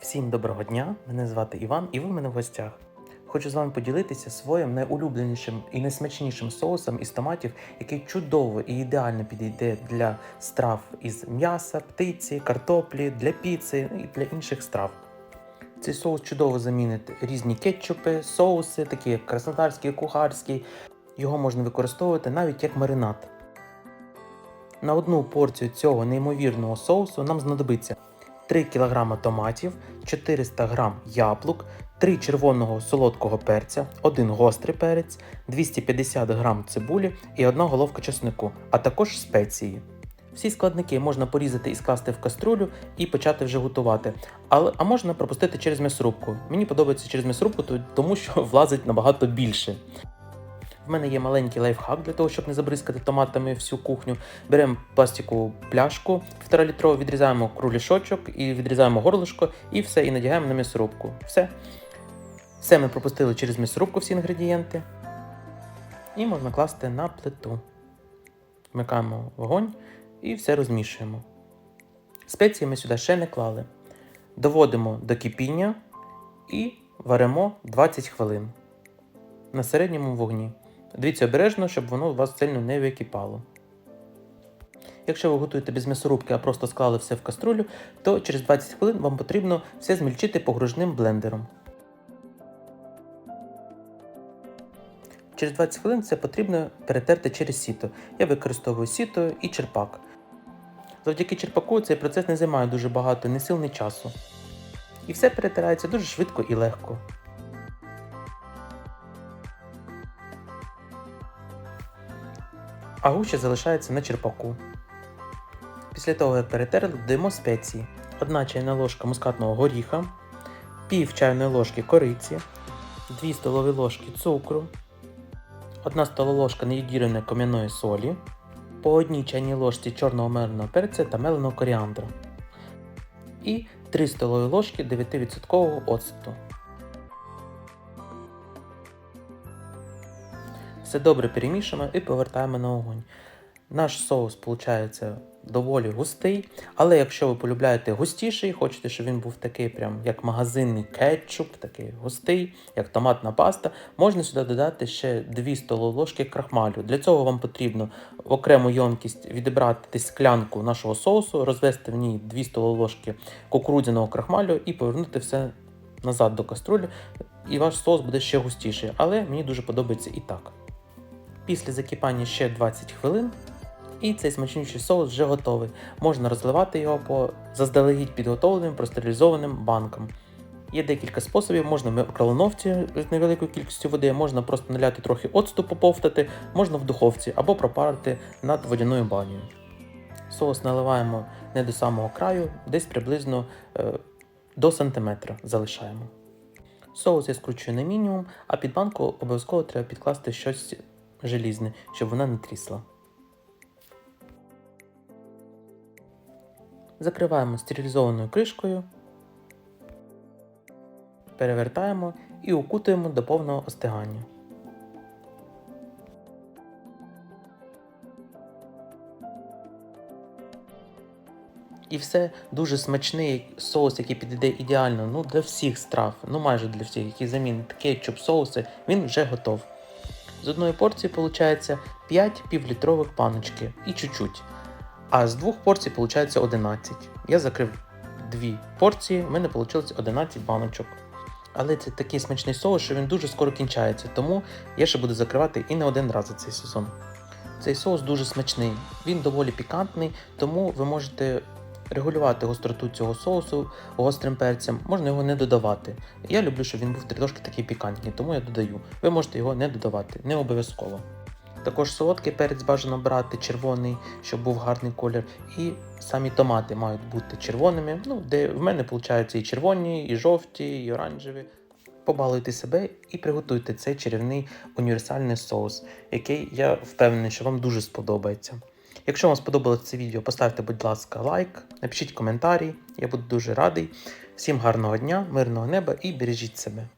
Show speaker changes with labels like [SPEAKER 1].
[SPEAKER 1] Всім доброго дня! Мене звати Іван, і ви в мене в гостях. Хочу з вами поділитися своїм найулюбленішим і найсмачнішим соусом із томатів, який чудово і ідеально підійде для страв із м'яса, птиці, картоплі, для піци і для інших страв. Цей соус чудово замінить різні кетчупи, соуси, такі як краснодарський, кухарський. Його можна використовувати навіть як маринад. На одну порцію цього неймовірного соусу нам знадобиться 3 кг томатів, 400 г яблук, 3 червоного солодкого перця, 1 гострий перець, 250 г цибулі і 1 головка чеснику, а також спеції. Всі складники можна порізати і скласти в каструлю і почати вже готувати. Але, а можна пропустити через м'ясорубку. Мені подобається через м'ясорубку, то- тому що влазить набагато більше. В мене є маленький лайфхак для того, щоб не забризкати томатами всю кухню. Беремо пластикову пляшку 1,5 літрову, відрізаємо крулішочок і відрізаємо горлишко, і все, і надягаємо на м'ясорубку. Все. Все ми пропустили через м'ясорубку всі інгредієнти. І можна класти на плиту. Вмикаємо вогонь і все розмішуємо. Спеції ми сюди ще не клали. Доводимо до кипіння і варимо 20 хвилин на середньому вогні. Дивіться обережно, щоб воно у вас сильно не википало. Якщо ви готуєте без м'ясорубки, а просто склали все в каструлю, то через 20 хвилин вам потрібно все змільчити погружним блендером. Через 20 хвилин це потрібно перетерти через сіто. Я використовую сіто і черпак. Завдяки черпаку цей процес не займає дуже багато ні сил, ні часу. І все перетирається дуже швидко і легко. А гуща залишається на черпаку. Після того, як перетерли, додаємо спеції. 1 чайна ложка мускатного горіха, пів чайної ложки кориці, 2 столові ложки цукру, 1 столова ложка неюдіреної кам'яної солі, по 1 чайній ложці чорного меленого перця та меленого коріандра і 3 столові ложки 9% оцту. Все добре перемішуємо і повертаємо на огонь. Наш соус виходить доволі густий, але якщо ви полюбляєте густіший, хочете, щоб він був такий, прям як магазинний кетчуп, такий густий, як томатна паста, можна сюди додати ще 2 столові ложки крахмалю. Для цього вам потрібно в окрему ємкість відібрати склянку нашого соусу, розвести в ній 2 столові ложки кукурудзяного крахмалю і повернути все назад до каструлі, і ваш соус буде ще густіший. Але мені дуже подобається і так. Після закипання ще 20 хвилин, і цей смачнючий соус вже готовий. Можна розливати його по заздалегідь підготовленим простерилізованим банкам. Є декілька способів, можна мікроволновці з невеликою кількістю води, можна просто наляти трохи оцту поповтати, можна в духовці або пропарити над водяною банею. Соус наливаємо не до самого краю, десь приблизно е, до сантиметра залишаємо. Соус я скручую на мінімум, а під банку обов'язково треба підкласти щось желізне, щоб вона не трісла. Закриваємо стерилізованою кришкою, перевертаємо і укутуємо до повного остигання. І все дуже смачний соус, який підійде ідеально ну, для всіх страв, ну майже для всіх, які замінить кетчуп, соуси, він вже готов. З одної порції виходить 5 півлітрових паночки і чуть-чуть. А з двох порцій виходить 11. Я закрив дві порції, в мене вийшло 11 баночок. Але це такий смачний соус, що він дуже скоро кінчається, тому я ще буду закривати і не один раз за цей сезон. Цей соус дуже смачний, він доволі пікантний, тому ви можете регулювати гостроту цього соусу гострим перцем, можна його не додавати. Я люблю, щоб він був трошки такий пікантний, тому я додаю. Ви можете його не додавати, не обов'язково. Також солодкий перець бажано брати червоний, щоб був гарний колір. І самі томати мають бути червоними. Ну, де в мене виходить і червоні, і жовті, і оранжеві. Побалуйте себе і приготуйте цей чарівний універсальний соус, який я впевнений, що вам дуже сподобається. Якщо вам сподобалось це відео, поставте, будь ласка, лайк, напишіть коментарі, я буду дуже радий. Всім гарного дня, мирного неба і бережіть себе.